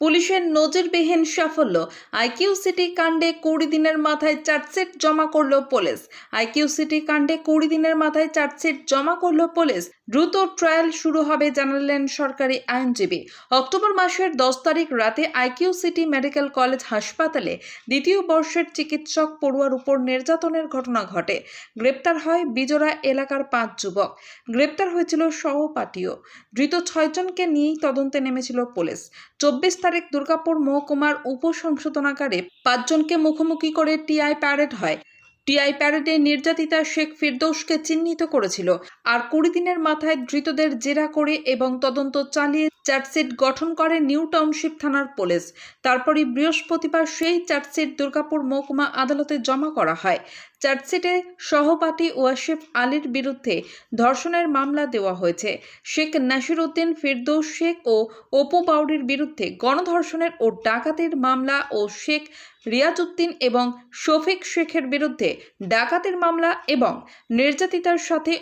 পুলিশের নজিরবিহীন সাফল্য। আইকিউ সিটি কাণ্ডে কুড়ি দিনের মাথায় চার্জশিট জমা করল পুলিশ। আইকিউ সিটি কাণ্ডে কুড়ি দিনের মাথায় চার্জশিট জমা করল পুলিশ। দ্রুত ট্রায়াল শুরু হবে জানালেন সরকারি আইনজীবী। অক্টোবর মাসের দশ তারিখ রাতে আইকিউ সিটি মেডিকেল কলেজ হাসপাতালে দ্বিতীয় বর্ষের চিকিৎসক পড়ুয়ার উপর নির্যাতনের ঘটনা ঘটে। গ্রেপ্তার হয় বিজোড়া এলাকার পাঁচ যুবক। গ্রেপ্তার হয়েছিল সহপাঠীও। ধৃত ছয়জনকে নিয়েই তদন্তে নেমেছিল পুলিশ। চব্বিশ তারিখ দুর্গাপুর মহকুমার উপসংশোধনাগারে পাঁচজনকে মুখোমুখি করে টিআই প্যারেড হয়। টিআই প্যারেডে নির্যাতিতা শেখ ফিরদৌসকে চিহ্নিত করেছিল। আর কুড়ি দিনের মাথায় ধৃতদের জেরা করে এবং তদন্ত চালিয়ে চার্জশিট গঠন করে নিউ টাউনশিপ থানার পুলিশ। তারপরই বৃহস্পতিবার সেই চার্জশিট দুর্গাপুর মহকুমা আদালতে জমা করা হয়। চার্জশিটে সহপাঠী ওয়াসিফ আলীর বিরুদ্ধে ধর্ষণের মামলা দেওয়া হয়েছে। শেখ নাসির উদ্দিন ফিরদৌস শেখ ও অপু বাউরির বিরুদ্ধে গণধর্ষণের ও ডাকাতির মামলা ও শেখ রিয়াজউদ্দিন এবং শফিক শেখের বিরুদ্ধে ডাকাতির মামলা এবং নির্যাতিতার সাথে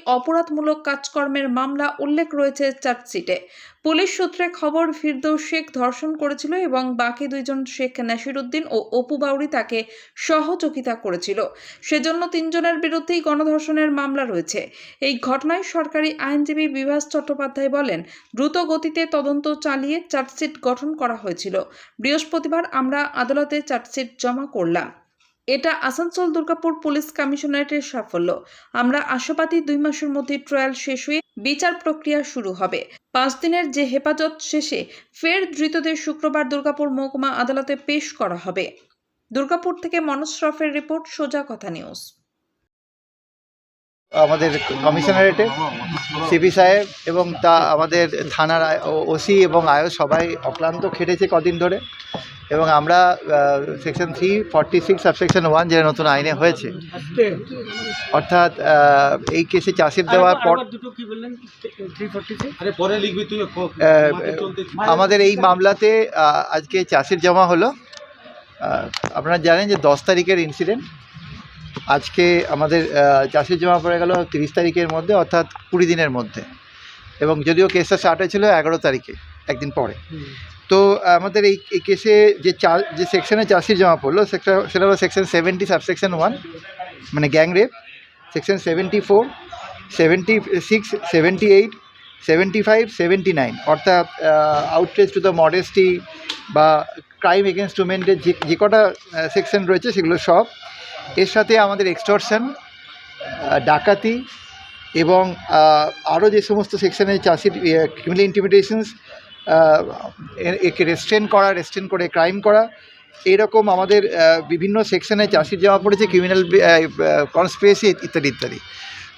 অপরাধমূলক কাজকর্মের মামলা উল্লেখ রয়েছে চার্জশিটে। পুলিশ সূত্রে খবর, ফিরদৌস শেখ ধর্ষণ করেছিল এবং বাকি দুইজন শেখ নাসিরুদ্দিন ও অপু বাউরি তাকে সহযোগিতা করেছিল। সেজন্য তিনজনের বিরুদ্ধেই গণধর্ষণের মামলা রয়েছে। এই ঘটনায় সরকারি আইনজীবী বিভাস চট্টোপাধ্যায় বলেন, দ্রুত গতিতে তদন্ত চালিয়ে চার্জশিট গঠন করা হয়েছিল। বৃহস্পতিবার আমরা আদালতে চার্জশিট জমা করলাম। এটা আসানসোল দুর্গাপুর পুলিশ কমিশনারেটের সাফল্য। আমরা আশাবাদী দুই মাসের মধ্যে ট্রায়াল শেষ হয়ে বিচার প্রক্রিয়া শুরু হবে। পাঁচ দিনের যে হেফাজত শেষে ফের ধৃতদের শুক্রবার দুর্গাপুর মহকুমা আদালতে পেশ করা হবে। দুর্গাপুর থেকে মনোজ শ্রফের রিপোর্ট, সোজা কথা নিউজ। আমাদের কমিশনারেটে সিপি সাহেব এবং তা আমাদের থানার ওসি এবং আয়ো সবাই অক্লান্ত খেটেছে কদিন ধরে। এবং আমরা section three forty six subsection one যেটা নতুন আইনে হয়েছে অর্থাৎ এই কেসে চাষির দেওয়ার পর দুটো কি বললেন? থ্রি ফোর্টি আরে পরে লিখবি তুই আহ, আমাদের এই মামলাতে আজকে চাষির জমা হলো। আপনারা জানেন যে দশ তারিখের ইনসিডেন্ট আজকে আমাদের চাষির জমা পড়ে গেল তিরিশ তারিখের মধ্যে অর্থাৎ কুড়ি দিনের মধ্যে। এবং যদিও কেসটা স্টার্ট হয়েছিল এগারো তারিখে একদিন পরে। আমাদের এই কেসে যে চা যে সেকশনে চাষির জমা পড়ল, সেটা সেটা হলো সেকশন সেভেন্টি সাবসেকশন ওয়ান মানে gang rape section seventy four seventy six seventy eight seventy five seventy nine অর্থাৎ আউটরেজ টু দ্য মডেস্টি বা ক্রাইম এগেনস্ট উমেনের যে যে কটা সেকশন রয়েছে, সেগুলো সব। এর সাথে আমাদের এক্সটর্শন ডাকাতি এবং আরও যে সমস্ত সেকশনে চাষির ক্রিমিনাল ইন্টিমিডেশনস একে রেস্ট্রেন করা রেস্ট্রেন করে ক্রাইম করা। এইরকম আমাদের বিভিন্ন সেকশনে চাষির জমা পড়েছে ক্রিমিনাল কনস্পিরেসি ইত্যাদি ইত্যাদি।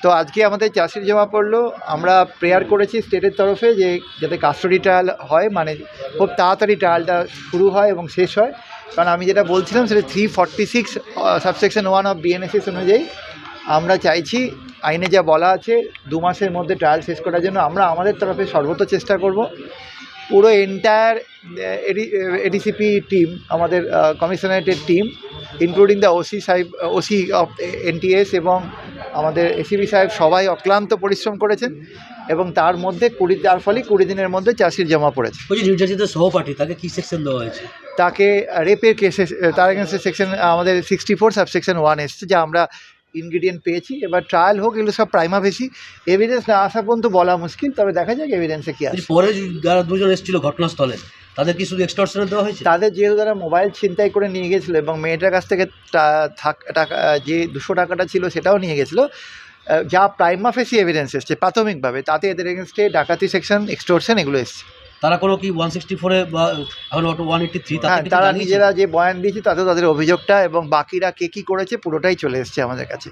তো আজকে আমাদের চাষির জমা পড়ল। আমরা প্রেয়ার করেছি স্টেটের তরফে যে, যাতে কাস্টডি ট্রায়াল হয় মানে খুব তাড়াতাড়ি ট্রায়ালটা শুরু হয় এবং শেষ হয়। কারণ আমি যেটা বলছিলাম, সেটা three forty six subsection one of BNSS অনুযায়ী আমরা চাইছি, আইনে যা বলা আছে, দু মাসের মধ্যে ট্রায়াল শেষ করার জন্য। আমরা আমাদের তরফে সর্বত চেষ্টা করব। পুরো এন্টায়ার এডিসিপি টিম আমাদের কমিশনারেটের টিম ইনক্লুডিং দ্য ওসি সাহেব ওসি অফ এনটিএস এবং আমাদের এসিবি সাহেব সবাই অক্লান্ত পরিশ্রম করেছেন এবং তার মধ্যে কুড়ি তার ফলে কুড়ি দিনের মধ্যে চাষির জমা পড়েছে। নির্যাতিত সহপাঠী তাকে কি সেকশন দেওয়া হয়েছে? তাকে রেপের কেসে তার এগেন্সে সেকশন আমাদের সিক্সটি ফোর সাবসেকশন ওয়ান এসছে যা আমরা ইনগ্রিডিয়েন্ট পেয়েছি এবার ট্রায়াল হোক এগুলো সব প্রাইমা বেশি। এভিডেন্স না আসা পর্যন্ত বলা মুশকিল তবে দেখা যাক এভিডেন্সে কী আছে পরে যারা দুজন এসেছিল ঘটনাস্থলে তাদের কি শুধু এক্সটর্শনে দেওয়া হয়েছে? তাদের যেহেতু তারা মোবাইল ছিনতাই করে নিয়ে গেছিল এবং মেয়েটার কাছ থাক- টাকা যে দুশো টাকাটা ছিল সেটাও নিয়ে গেছিল যা প্রাইমা ফেসি এভিডেন্স এসছে প্রাথমিকভাবে তাতে এদের এগেনস্টে ডাকাতি সেকশন এক্সটোরশন এগুলো এসছে। তারা কোনো কি ওয়ান সিক্সটি ফোরে বা এখন ওয়ান এইটটি থ্রি তারা নিজেরা যে বয়ান দিয়েছে তাতে তাদের অভিযোগটা এবং বাকিরা কে কী করেছে পুরোটাই চলে এসছে আমাদের কাছে।